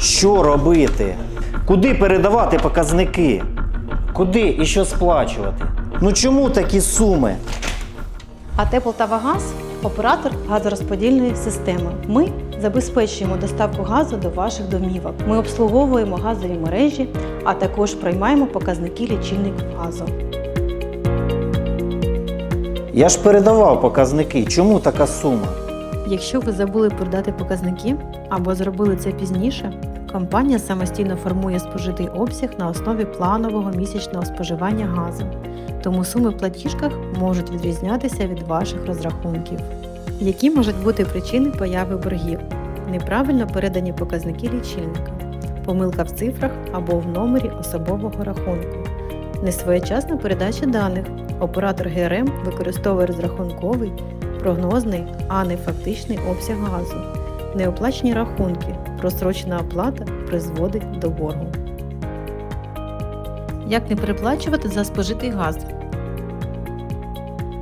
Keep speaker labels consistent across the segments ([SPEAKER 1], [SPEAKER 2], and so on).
[SPEAKER 1] Що робити? Куди передавати показники? Куди і що сплачувати? Ну чому такі суми?
[SPEAKER 2] АТ «Полтавагаз» – оператор газорозподільної системи. Ми забезпечуємо доставку газу до ваших домівок. Ми обслуговуємо газові мережі, а також приймаємо показники лічильників газу.
[SPEAKER 1] Я ж передавав показники. Чому така сума?
[SPEAKER 2] Якщо ви забули продати показники або зробили це пізніше, компанія самостійно формує спожитий обсяг на основі планового місячного споживання газу. Тому суми в платіжках можуть відрізнятися від ваших розрахунків. Які можуть бути причини появи боргів? Неправильно передані показники лічильника, помилка в цифрах або в номері особового рахунку, несвоєчасна передача даних. Оператор ГРМ використовує розрахунковий, прогнозний, а не фактичний обсяг газу. Неоплачені рахунки, просрочена оплата призводить до боргу. Як не переплачувати за спожитий газ?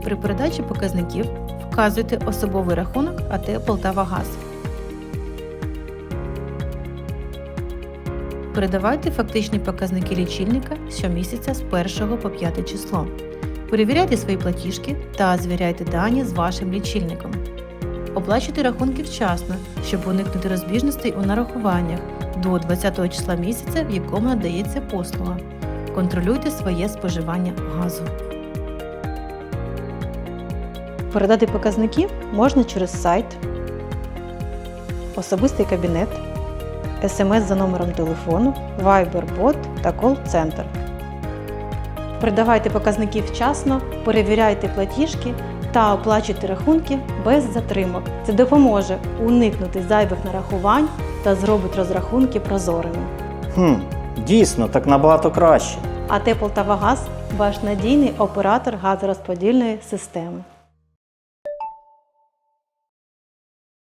[SPEAKER 2] При передачі показників вказуйте особовий рахунок АТ «Полтавагаз». Передавайте фактичні показники лічильника щомісяця з 1 по 5 число. Перевіряйте свої платіжки та звіряйте дані з вашим лічильником. Оплачуйте рахунки вчасно, щоб уникнути розбіжностей у нарахуваннях до 20 числа місяця, в якому надається послуга. Контролюйте своє споживання газу. Передати показники можна через сайт, особистий кабінет, смс за номером телефону, Viber бот та кол-центр. Передавайте показники вчасно, перевіряйте платіжки та оплачуйте рахунки без затримок. Це допоможе уникнути зайвих нарахувань та зробить розрахунки прозорими.
[SPEAKER 1] Хм, дійсно, так набагато краще.
[SPEAKER 2] АТ «Полтавагаз» – ваш надійний оператор газорозподільної системи.